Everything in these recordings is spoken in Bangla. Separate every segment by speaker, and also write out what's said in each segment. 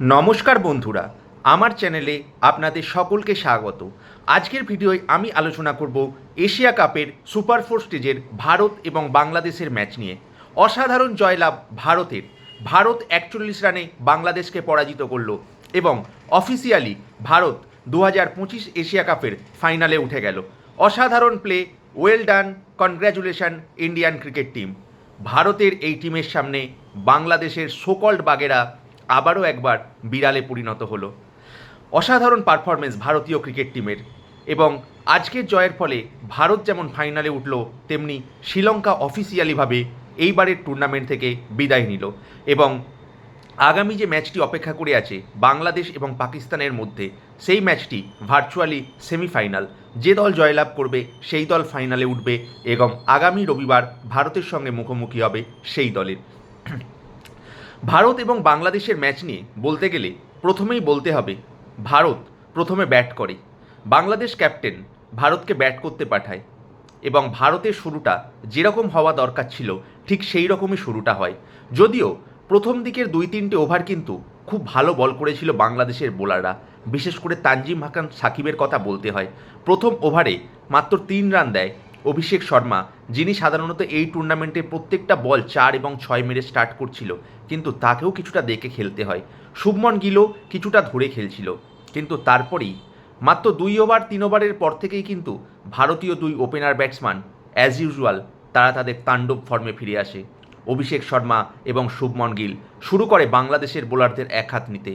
Speaker 1: নমস্কার বন্ধুরা, আমার চ্যানেলে আপনাদের সকলকে স্বাগত। আজকের ভিডিওয় আমি আলোচনা করব এশিয়া কাপের সুপার ফোর স্টেজের ভারত এবং বাংলাদেশের ম্যাচ নিয়ে। অসাধারণ জয়লাভ ভারতের। ভারত একচল্লিশ রানে বাংলাদেশকে পরাজিত করল এবং অফিসিয়ালি ভারত দু হাজার পঁচিশ এশিয়া কাপের ফাইনালে উঠে গেল। অসাধারণ play well done congratulation Indian cricket team ভারতের এই টিমের সামনে বাংলাদেশের সোকল্ড বাগেরা আবারও একবার বিড়ালে পরিণত হলো। অসাধারণ পারফরমেন্স ভারতীয় ক্রিকেট টিমের এবং আজকের জয়ের ফলে ভারত যেমন ফাইনালে উঠল, তেমনি শ্রীলঙ্কা অফিসিয়ালিভাবে এইবারের টুর্নামেন্ট থেকে বিদায় নিল এবং আগামী যে ম্যাচটি অপেক্ষা করে আছে বাংলাদেশ এবং পাকিস্তানের মধ্যে, সেই ম্যাচটি ভার্চুয়ালি সেমিফাইনাল যে দল জয়লাভ করবে, সেই দল ফাইনালে উঠবে এবং আগামী রবিবার ভারতের সঙ্গে মুখোমুখি হবে সেই দলের। ভারত এবং বাংলাদেশের ম্যাচ নিয়ে বলতে গেলে প্রথমেই বলতে হবে, ভারত প্রথমে ব্যাট করে। বাংলাদেশ ক্যাপ্টেন ভারতকে ব্যাট করতে পাঠায় এবং ভারতের শুরুটা যেরকম হওয়া দরকার ছিল, ঠিক সেই রকমই শুরুটা হয়। যদিও প্রথম দিকের দুই তিনটে ওভার কিন্তু খুব ভালো বল করেছিল বাংলাদেশের বোলাররা বিশেষ করে তানজিম হাসান সাকিবের কথা বলতে হয়। প্রথম ওভারে মাত্র তিন রান দেয় অভিষেক শর্মা, যিনি সাধারণত এই টুর্নামেন্টে প্রত্যেকটা বল চার এবং ছয় মেরে স্টার্ট করছিল, কিন্তু তাকেও কিছুটা দেখে খেলতে হয়। শুভমন গিলও কিছুটা ধরে খেলছিল, কিন্তু তারপরেই, মাত্র দুই ওভার তিন ওভারের পর থেকেই কিন্তু ভারতীয় দুই ওপেনার ব্যাটসম্যান অ্যাজ ইউজুয়াল তারা তাদের তাণ্ডব ফর্মে ফিরে আসে। অভিষেক শর্মা এবং শুভমন গিল শুরু করে বাংলাদেশের বোলারদের এক হাত নিতে।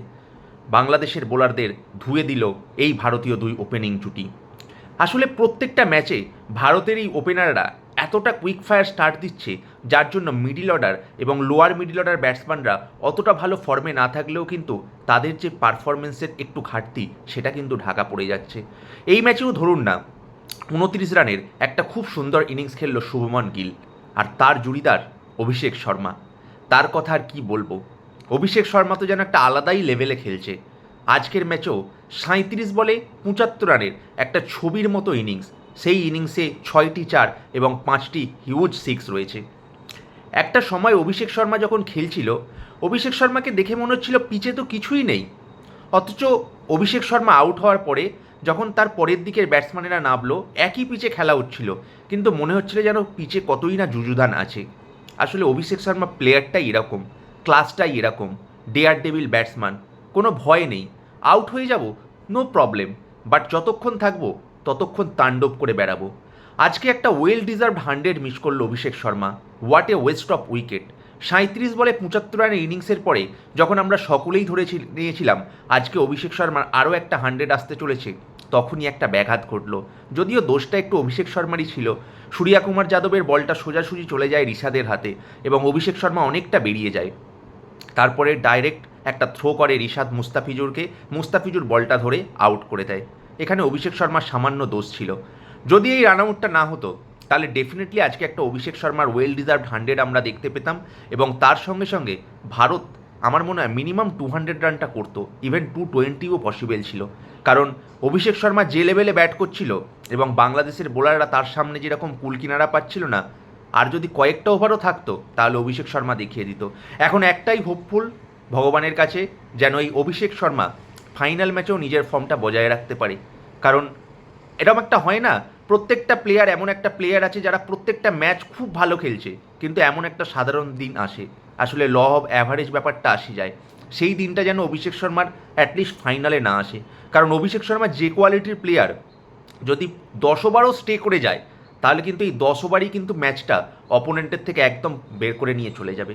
Speaker 1: বাংলাদেশের বোলারদের ধুয়ে দিল এই ভারতীয় দুই ওপেনিং জুটি আসলে প্রত্যেকটা ম্যাচে ভারতের এই ওপেনাররা এতটা কুইক ফায়ার স্টার্ট দিচ্ছে, যার জন্য মিডিল অর্ডার এবং লোয়ার মিডিল অর্ডার ব্যাটসম্যানরা অতটা ভালো ফর্মে না থাকলেও কিন্তু তাদের যে পারফরমেন্সের একটু ঘাটতি, সেটা কিন্তু ঢাকা পড়ে যাচ্ছে। এই ম্যাচেও ধরুন না, উনত্রিশ রানের একটা খুব সুন্দর ইনিংস খেললো শুভমন গিল, আর তার জুড়িদার অভিষেক শর্মা। তার কথা আর কি বলব? অভিষেক শর্মা তো যেন একটা আলাদাই লেভেলে খেলছে। আজকের ম্যাচেও সাঁত্রিশ বলে পঁচাত্তর রানের একটা ছবির মতো ইনিংস। সেই ইনিংসে ছয়টি চার এবং পাঁচটি হিউজ সিক্স রয়েছে। একটা সময় অভিষেক শর্মা যখন খেলছিল, অভিষেক শর্মাকে দেখে মনে হচ্ছিল পিচে তো কিছুই নেই। অথচ অভিষেক শর্মা আউট হওয়ার পরে যখন তার পরের দিকের ব্যাটসম্যানেরা নামলো, একই পিচে খেলা হচ্ছিল, কিন্তু মনে হচ্ছিল যেন পিচে কতই না যুযুধান আছে। আসলে অভিষেক শর্মা প্লেয়ারটাই এরকম ক্লাসটাই এরকম ডেয়ার ডেভিল ব্যাটসম্যান কোনো ভয় নেই। আউট হয়ে যাব? নো প্রবলেম বাট যতক্ষণ থাকব, ততক্ষণ তাণ্ডব করে বেড়াবো। আজকে একটা ওয়েল ডিজার্ভ হান্ড্রেড মিস করল Abhishek Sharma. What a waste of wicket সাঁত্রিশ বলে পঁচাত্তর রানের ইনিংসের পরে যখন আমরা সকলেই ধরে নিয়েছিলাম, আজকে অভিষেক শর্মার আরও একটা হান্ড্রেড আসতে চলেছে, তখনই একটা ব্যাঘাত ঘটলো। যদিও দোষটা একটু অভিষেক শর্মারই ছিল। সূর্যা কুমার যাদবের বলটা সোজাসুজি চলে যায় ঋষাদের হাতে এবং অভিষেক শর্মা অনেকটা বেরিয়ে যায়। তারপরে ডাইরেক্ট একটা থ্রো করে রিশাদ মুস্তাফিজুরকে, মুস্তাফিজুর বলটা ধরে আউট করে দেয়। এখানে অভিষেক শর্মার সামান্য দোষ ছিল। যদি এই রান আউটটা না হতো, তাহলে ডেফিনেটলি আজকে একটা অভিষেক শর্মার ওয়েল ডিজার্ভ হান্ড্রেড আমরা দেখতে পেতাম এবং তার সঙ্গে সঙ্গে ভারত আমার মনে হয় মিনিমাম টু হান্ড্রেড রানটা করতো ইভেন টু টোয়েন্টিও পসিবল ছিল। কারণ অভিষেক শর্মা যে লেভেলে ব্যাট করছিল এবং বাংলাদেশের বোলাররা তার সামনে যেরকম কুল কিনারা পাচ্ছিল না, আর যদি কয়েকটা ওভারও থাকতো, তাহলে অভিষেক শর্মা দেখিয়ে দিত। এখন একটাই হোপফুল ভগবানের কাছে যেন এই অভিষেক শর্মা ফাইনাল ম্যাচেও নিজের ফর্মটা বজায় রাখতে পারে। কারণ এরকম একটা হয় না, প্রত্যেকটা প্লেয়ার এমন একটা প্লেয়ার আছে যারা প্রত্যেকটা ম্যাচ খুব ভালো খেলছে, কিন্তু এমন একটা সাধারণ দিন আসে। আসলে ল অফ অ্যাভারেজ ব্যাপারটা আসে যায়। সেই দিনটা যেন অভিষেক শর্মার অ্যাটলিস্ট ফাইনালে না আসে। কারণ অভিষেক শর্মা যে কোয়ালিটির প্লেয়ার যদি দশ ওভারও স্টে করে যায়, তাহলে কিন্তু এই দশ ওভারই কিন্তু ম্যাচটা অপোনেন্টের থেকে একদম বের করে নিয়ে চলে যাবে।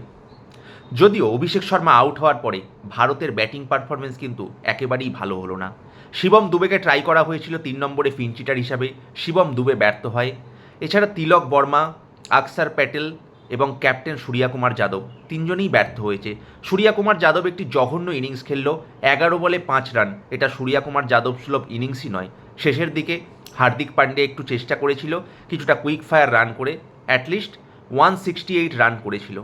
Speaker 1: যদিও অভিষেক শর্মা আউট হওয়ার পরে ভারতের ব্যাটিং পারফরমেন্স কিন্তু একেবারেই ভালো হলো না। শিবম দুবেকে ট্রাই করা হয়েছিল তিন নম্বরে ফিনচিটার হিসাবে। শিবম দুবে ব্যর্থ হয়। এছাড়া তিলক বর্মা, আকসার প্যাটেল এবং ক্যাপ্টেন সূর্যা কুমার যাদব তিনজনেই ব্যর্থ হয়েছে। সূর্যা কুমার যাদব একটি জঘন্য ইনিংস খেললো। এগারো বলে পাঁচ রান এটা সূর্যা কুমার যাদব সুলভ ইনিংসই নয়। শেষের দিকে হার্দিক পান্ডে একটু চেষ্টা করেছিল, কিছুটা কুইক ফায়ার রান করে at least one sixty eight run করেছিল।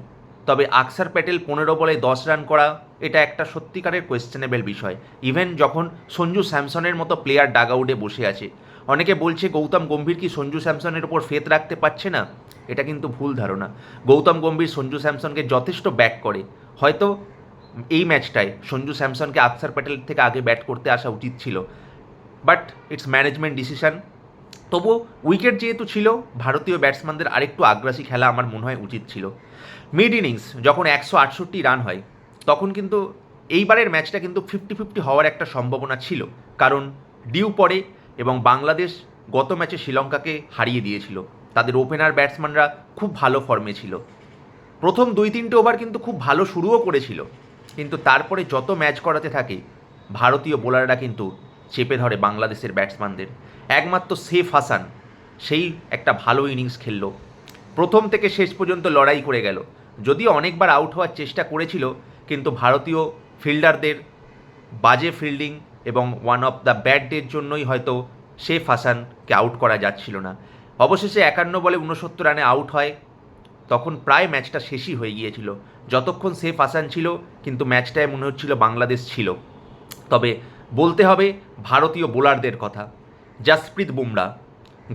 Speaker 1: তবে আকসার প্যাটেল পনেরো বলে দশ রান করা, এটা একটা সত্যিকারের কোয়েশ্চেনেবল বিষয়। ইভেন যখন সঞ্জু স্যামসনের মতো প্লেয়ার ডাগ আউটে বসে আছে। অনেকে বলছে, গৌতম গম্ভীর কি সঞ্জু স্যামসনের ওপর ফেত রাখতে পারছে না? এটা কিন্তু ভুল ধারণা। গৌতম গম্ভীর সঞ্জু স্যামসনকে যথেষ্ট ব্যাক করে। হয়তো এই ম্যাচটায় সঞ্জু স্যামসনকে আকসার প্যাটেল থেকে আগে ব্যাট করতে আসা উচিত ছিল। বাট ইটস ম্যানেজমেন্ট ডিসিশন তবুও উইকেট যেহেতু ছিল, ভারতীয় ব্যাটসম্যানদের আরেকটু আগ্রাসী খেলা আমার মনে হয় উচিত ছিল। মিড ইনিংস যখন একশো আটষট্টি রান হয়, তখন কিন্তু এইবারের ম্যাচটা কিন্তু ফিফটি ফিফটি হওয়ার একটা সম্ভাবনা ছিল। কারণ ডিউ পড়ে এবং বাংলাদেশ গত ম্যাচে শ্রীলঙ্কাকে হারিয়ে দিয়েছিল। তাদের ওপেনার ব্যাটসম্যানরা খুব ভালো ফর্মে ছিল। প্রথম দুই তিনটে ওভার কিন্তু খুব ভালো শুরুও করেছিল। কিন্তু তারপরে যত ম্যাচ করাতে থাকে, ভারতীয় বোলাররা কিন্তু চেপে ধরে বাংলাদেশের ব্যাটসম্যানদের। একমাত্র সেফ হাসান, সেই একটা ভালো ইনিংস খেললো। প্রথম থেকে শেষ পর্যন্ত লড়াই করে গেল। যদিও অনেকবার আউট হওয়ার চেষ্টা করেছিল, কিন্তু ভারতীয় ফিল্ডারদের বাজে ফিল্ডিং এবং ওয়ান অফ দ্য ব্যাড ডের জন্যই হয়তো শেফ হাসানকে আউট করা যাচ্ছিল না। অবশেষে একান্ন বলে উনসত্তর রানে আউট হয়। তখন প্রায় ম্যাচটা শেষই হয়ে গিয়েছিল। যতক্ষণ সেফ হাসান ছিল, কিন্তু ম্যাচটায় মনে হচ্ছিল বাংলাদেশ ছিল। তবে বলতে হবে ভারতীয় বোলারদের কথা। জাসপ্রীত বুমরা।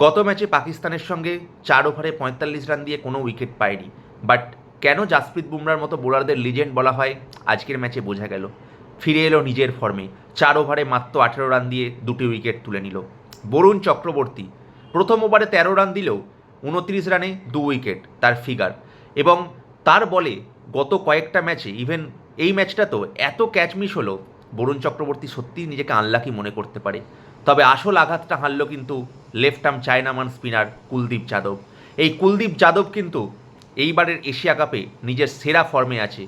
Speaker 1: গত ম্যাচে পাকিস্তানের সঙ্গে চার ওভারে পঁয়তাল্লিশ রান দিয়ে কোনো উইকেট পায়নি। বাট কেন জাসপ্রীত বুমরার মতো বোলারদের লিজেন্ড বলা হয়, আজকের ম্যাচে বোঝা গেল। ফিরে এলো নিজের ফর্মে চার ওভারে মাত্র আঠেরো রান দিয়ে দুটি উইকেট তুলে নিল। বরুণ চক্রবর্তী প্রথম ওভারে তেরো রান দিলেও উনত্রিশ রানে দু উইকেট তার ফিগার এবং তার বলে গত কয়েকটা ম্যাচে ইভেন এই ম্যাচটা তো এত ক্যাচ মিস হলো, বরুণ চক্রবর্তী সত্যিই নিজেকে আনলাকি মনে করতে পারে। তবে আসল আঘাতটা হারল কিন্তু left arm chinaman spinner Kuldeep Yadav. এই কুলদীপ যাদব কিন্তু এইবারের এশিয়া কাপে নিজের সেরা ফর্মে আছে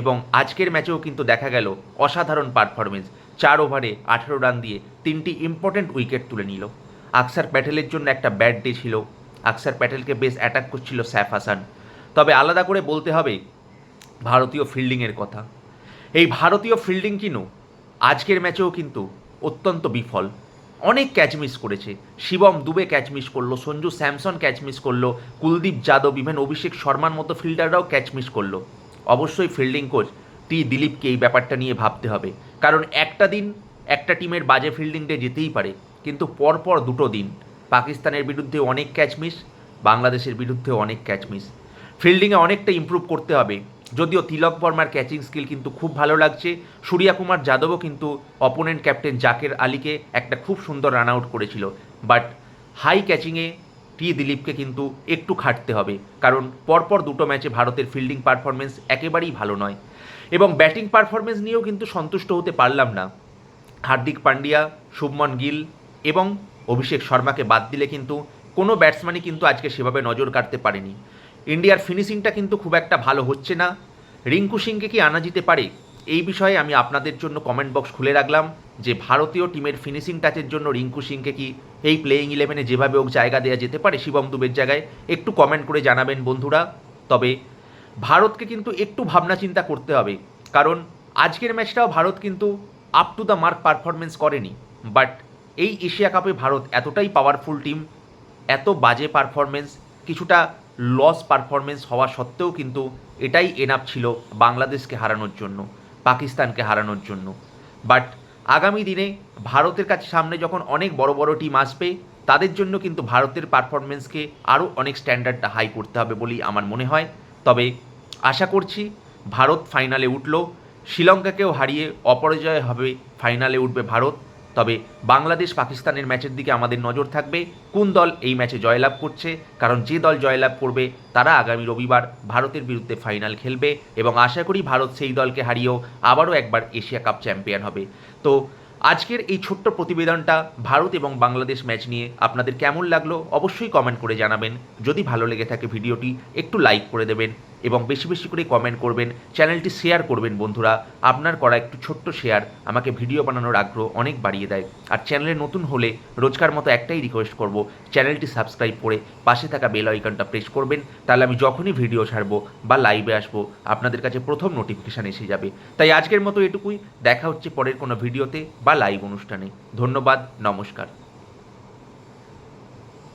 Speaker 1: এবং আজকের ম্যাচেও কিন্তু দেখা গেল অসাধারণ পারফরমেন্স। চার ওভারে আঠেরো রান দিয়ে তিনটি ইম্পর্ট্যান্ট উইকেট তুলে নিল। আকসার প্যাটেলের জন্য একটা ব্যাড ডে ছিল। আকসার প্যাটেলকে বেশ অ্যাটাক করছিল স্যাফ হাসান। তবে আলাদা করে বলতে হবে ভারতীয় ফিল্ডিংয়ের কথা। এই ভারতীয় ফিল্ডিং কিনু আজকের ম্যাচেও কিন্তু অত্যন্ত বিফল। অনেক ক্যাচ মিস করেছে। শিবম দুবে ক্যাচ মিস করল, সঞ্জু স্যামসন ক্যাচ মিস করল, কুলদীপ যাদব ইভেন অভিষেক শর্মার মতো ফিল্ডাররাও ক্যাচ মিস করল। অবশ্যই ফিল্ডিং কোচ টি দিলীপকে এই ব্যাপারটা নিয়ে ভাবতে হবে। কারণ একটা দিন একটা টিমের বাজে ফিল্ডিং ডে যেতেই পারে, কিন্তু পরপর দুটো দিন পাকিস্তানের বিরুদ্ধে অনেক ক্যাচ মিস বাংলাদেশের বিরুদ্ধেও অনেক ক্যাচ মিস ফিল্ডিংয়ে অনেকটা ইমপ্রুভ করতে হবে। যদিও তিলক বর্মার ক্যাচিং স্কিল কিন্তু খুব ভালো লাগছে। সূর্যা কুমার যাদবও কিন্তু অপোনেন্ট ক্যাপ্টেন জাকের আলীকে একটা খুব সুন্দর রান আউট করেছিল। বাট হাই ক্যাচিংয়ে টি দিলীপকে কিন্তু একটু খাটতে হবে। কারণ পরপর দুটো ম্যাচে ভারতের ফিল্ডিং পারফরমেন্স একেবারেই ভালো নয়। এবং ব্যাটিং পারফরমেন্স নিয়েও কিন্তু সন্তুষ্ট হতে পারলাম না। হার্দিক পান্ডিয়া, শুভমন গিল এবং অভিষেক শর্মাকে বাদ দিলে কিন্তু কোনো ব্যাটসম্যানই কিন্তু আজকে সেভাবে নজর কাটতে পারেনি। ইন্ডিয়ার ফিনিশিংটা কিন্তু খুব একটা ভালো হচ্ছে না। রিঙ্কু সিংকে কি আনা যেতে পারে? এই বিষয়ে আমি আপনাদের জন্য কমেন্ট বক্স খুলে রাখলাম যে ভারতীয় টিমের ফিনিশিং টাচের জন্য রিঙ্কু সিংকে কি এই প্লেয়িং ইলেভেনে যেভাবে হোক জায়গা দেওয়া যেতে পারে শিবম দুবের জায়গায়, একটু কমেন্ট করে জানাবেন বন্ধুরা। তবে ভারতকে কিন্তু একটু ভাবনা চিন্তা করতে হবে, কারণ আজকের ম্যাচটাও ভারত কিন্তু up to the mark performance করেনি। বাট এই এশিয়া কাপে ভারত এতটাই পাওয়ারফুল টিম এত বাজে পারফরমেন্স কিছুটা লস পারফরমেন্স হওয়া সত্ত্বেও কিন্তু এটাই এনাফ ছিল বাংলাদেশকে হারানোর জন্য, পাকিস্তানকে হারানোর জন্য। বাট আগামী দিনে ভারতের কাছে সামনে যখন অনেক বড় বড় টিম আসবে, তাদের জন্য কিন্তু ভারতের পারফরমেন্সকে আরও অনেক স্ট্যান্ডার্ডটা হাই করতে হবে বলেই আমার মনে হয়। তবে আশা করছি ভারত ফাইনালে উঠল, শ্রীলঙ্কাকেও হারিয়ে অপরাজয় হবে ফাইনালে উঠবে ভারত। তবে বাংলাদেশ পাকিস্তানের ম্যাচের দিকে আমাদের নজর থাকবে কোন দল এই ম্যাচে জয়লাভ করছে, কারণ যে দল জয়লাভ করবে তারা আগামী রবিবার ভারতের বিরুদ্ধে ফাইনাল খেলবে এবং আশা করি ভারত সেই দলকে হারিয়েও আবারও একবার এশিয়া কাপ চ্যাম্পিয়ন হবে। তো আজকের এই ছোট্ট প্রতিবেদনটা ভারত এবং বাংলাদেশ ম্যাচ নিয়ে আপনাদের কেমন লাগল অবশ্যই কমেন্ট করে জানাবেন। যদি ভালো লেগে থাকে ভিডিওটি, একটু লাইক করে দেবেন। এবং বেশি বেশি করে কমেন্ট করবেন চ্যানেলটি শেয়ার করবেন বন্ধুরা। আপনার করা একটু ছোট্ট শেয়ার আমাকে ভিডিও বানানোর আগ্রহ অনেক বাড়িয়ে দেয়। আর চ্যানেলে নতুন হলে রোজকার মতো একটাই রিকোয়েস্ট করব চ্যানেলটি সাবস্ক্রাইব করে পাশে থাকা বেল আইকনটা প্রেস করবেন, তাহলে আমি যখনই ভিডিও ছাড়বো বা লাইভে আসব, আপনাদের কাছে প্রথম নোটিফিকেশান এসে যাবে। তাই আজকের মতো এটুকুই, দেখা হচ্ছে পরের কোনো ভিডিওতে বা লাইভ অনুষ্ঠানে। ধন্যবাদ, নমস্কার।